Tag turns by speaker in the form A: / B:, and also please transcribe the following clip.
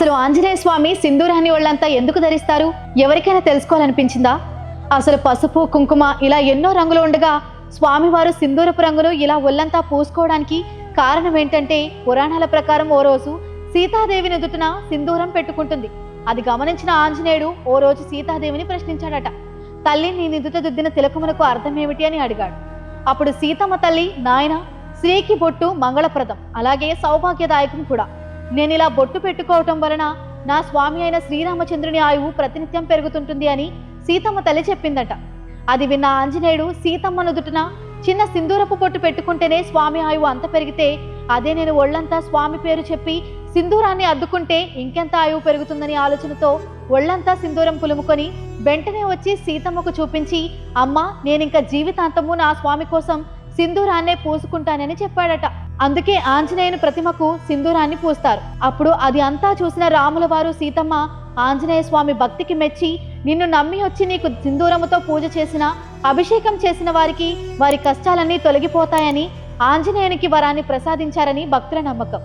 A: అసలు ఆంజనేయ స్వామి సింధూరాన్ని వాళ్ళంతా ఎందుకు ధరిస్తారు? ఎవరికైనా తెలుసుకోవాలనిపించిందా? అసలు పసుపు కుంకుమ ఇలా ఎన్నో రంగులు ఉండగా స్వామివారు సింధూరపు రంగులు ఇలా ఒళ్ళంతా పూసుకోవడానికి కారణం ఏంటంటే పురాణాల ప్రకారం ఓ రోజు సీతాదేవిని ఎదుటిన సింధూరం పెట్టుకుంటుంది. అది గమనించిన ఆంజనేయుడు ఓ రోజు సీతాదేవిని ప్రశ్నించాడట. తల్లి నీ నిదుట దుద్దిన తిలకమునకు అర్థం ఏమిటి అని అడిగాడు. అప్పుడు సీతమ్మ తల్లి నాయన స్త్రీకి బొట్టు మంగళప్రదం అలాగే సౌభాగ్యదాయకం కూడా. నేను ఇలా బొట్టు పెట్టుకోవటం వలన నా స్వామి అయిన శ్రీరామచంద్రుని ఆయువు ప్రతినిత్యం పెరుగుతుంటుంది అని సీతమ్మ తల్లి చెప్పిందట. అది విన్న ఆంజనేయుడు సీతమ్మ నుదుటిన చిన్న సింధూరపు బొట్టు పెట్టుకుంటేనే స్వామి ఆయువు అంత పెరిగితే అదే నేను ఒళ్ళంతా స్వామి పేరు చెప్పి సింధూరాన్ని అద్దుకుంటే ఇంకెంత ఆయువు పెరుగుతుందని ఆలోచనతో ఒళ్ళంతా సింధూరం పులుముకొని వెంటనే వచ్చి సీతమ్మకు చూపించి అమ్మ నేనింక జీవితాంతము నా స్వామి కోసం సింధూరాన్నే పూసుకుంటానని చెప్పాడట. అందుకే ఆంజనేయుని ప్రతిమకు సింధూరాన్ని పూస్తారు. అప్పుడు అది అంతా చూసిన రాముల వారు సీతమ్మ ఆంజనేయ స్వామి భక్తికి మెచ్చి నిన్ను నమ్మి వచ్చి నీకు సింధూరముతో పూజ చేసిన అభిషేకం చేసిన వారికి వారి కష్టాలన్నీ తొలగిపోతాయని ఆంజనేయునికి వరాన్ని ప్రసాదించారని భక్తుల నమ్మకం.